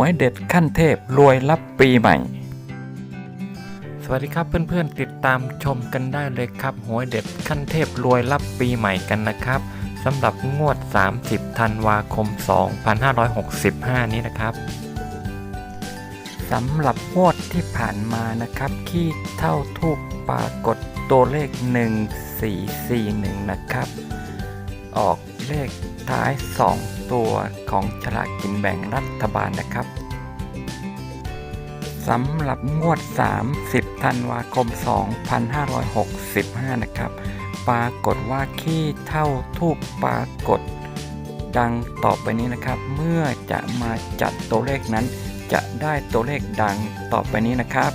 วยเด็ดขั้นเทพรวยรับปีใหม่ สวัสดีครับเพื่อนๆ ติดตามชมกันได้เลยครับ หวยเด็ดขั้นเทพรวยรับปีใหม่กันนะครับสำหรับงวด 30 ธันวาคม 2565 นี้นะครับสำหรับงวดที่ผ่านมานะครับ ขี้เท่าทูปปรากฏตัวเลข 1441 นะครับ ออก เลขท้าย 2 ตัวของฉลากกินแบ่งรัฐบาลนะครับสำหรับงวด 30 ธันวาคม 2565 นะครับ ปรากฏว่าขี้เท่าทูปปรากฏ ดังต่อไปนี้นะครับ เมื่อจะมาจัดตัวเลขนั้น จะได้ตัวเลขดังต่อไปนี้นะครับ